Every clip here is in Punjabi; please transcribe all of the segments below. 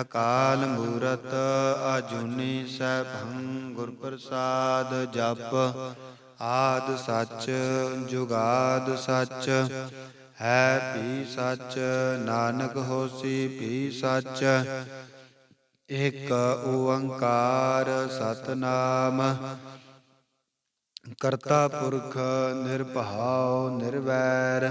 ਅਕਾਲ ਮੂਰਤ ਅਜੂਨੀ ਸੈਭੰ ਗੁਰ ਪ੍ਰਸਾਦ ਜਪ, ਆਦ ਸੱਚ, ਜੁਗਾਦ ਸੱਚ, ਹੈ ਭੀ ਸੱਚ, ਨਾਨਕ ਹੋਸੀ ਭੀ ਸੱਚ, ਇਕ ਓੰਕਾਰ ਸਤਨਾਮ। ਕਰਤਾ ਪੁਰਖ ਨਿਰਭਉ ਨਿਰਵੈਰ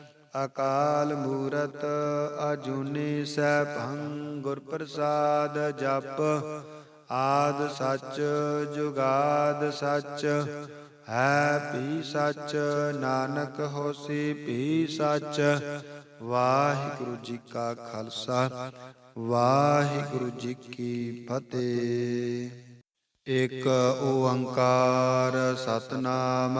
ਅਕਾਲ ਮੂਰਤ ਅਜੂਨੀ ਸੈਭੰ ਗੁਰ ਪ੍ਰਸਾਦ ਜਪ। ਆਦ ਸੱਚ, ਜੁਗਾਦ ਸੱਚ, ਹੈ ਭੀ ਸੱਚ, ਨਾਨਕ ਹੋਸੀ ਭੀ ਸੱਚ। ਵਾਹਿਗੁਰੂ ਜੀ ਕਾ ਖਾਲਸਾ, ਵਾਹਿਗੁਰੂ ਜੀ ਕੀ ਫਤਿਹ। ਇੱਕ ਓੰਕਾਰ ਸਤਨਾਮ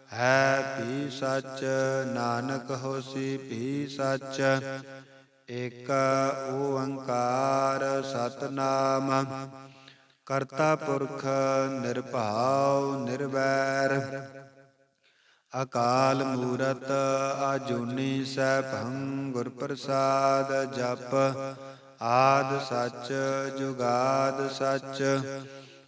ਹੈ ਭੀ ਸੱਚ, ਨਾਨਕ ਹੋਸੀ ਭੀ ਸੱਚ। ਏਕ ਓੰਕਾਰ ਸਤਨਾਮ, ਕਰਤਾ ਪੁਰਖ ਨਿਰਭਉ ਨਿਰਵੈਰ। ਅਕਾਲ ਮੂਰਤ ਆਜੂਨੀ ਸੈਭੰ ਗੁਰ ਪ੍ਰਸਾਦ ਜਪ। ਆਦ ਸੱਚ, ਜੁਗਾਦ ਸੱਚ।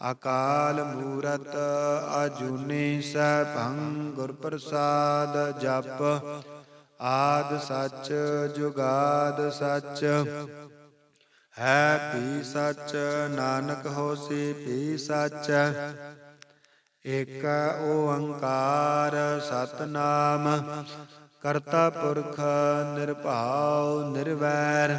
ਅਕਾਲ ਮੂਰਤ ਅਜੂਨੀ ਸੈਭੰ ਗੁਰ ਪ੍ਰਸਾਦ ਜਪ। ਆਦ ਸੱਚ, ਜੁਗਾਦ ਸੱਚ। ਹੈ ਭੀ ਸੱਚ, ਨਾਨਕ ਹੋਸੀ ਭੀ ਸੱਚ। ਏਕ ਓੰਕਾਰ ਸਤਨਾਮ। ਕਰਤਾ ਪੁਰਖ ਨਿਰਭਉ ਨਿਰਵੈਰ।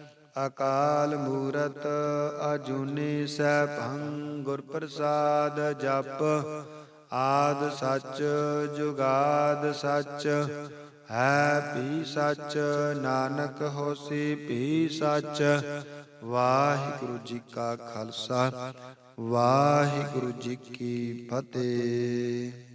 ਅਕਾਲ ਮੂਰਤ ਅਜੂਨੀ ਸੈਭੰ ਗੁਰ ਪ੍ਰਸਾਦ ਜਪ। ਆਦ ਸੱਚ, ਜੁਗਾਦ ਸੱਚ, ਹੈ ਭੀ ਸੱਚ, ਨਾਨਕ ਹੋਸੀ ਭੀ ਸੱਚ। ਵਾਹਿਗੁਰੂ ਜੀ ਕਾ ਖਾਲਸਾ, ਵਾਹਿਗੁਰੂ ਜੀ ਕੀ ਫਤਿਹ।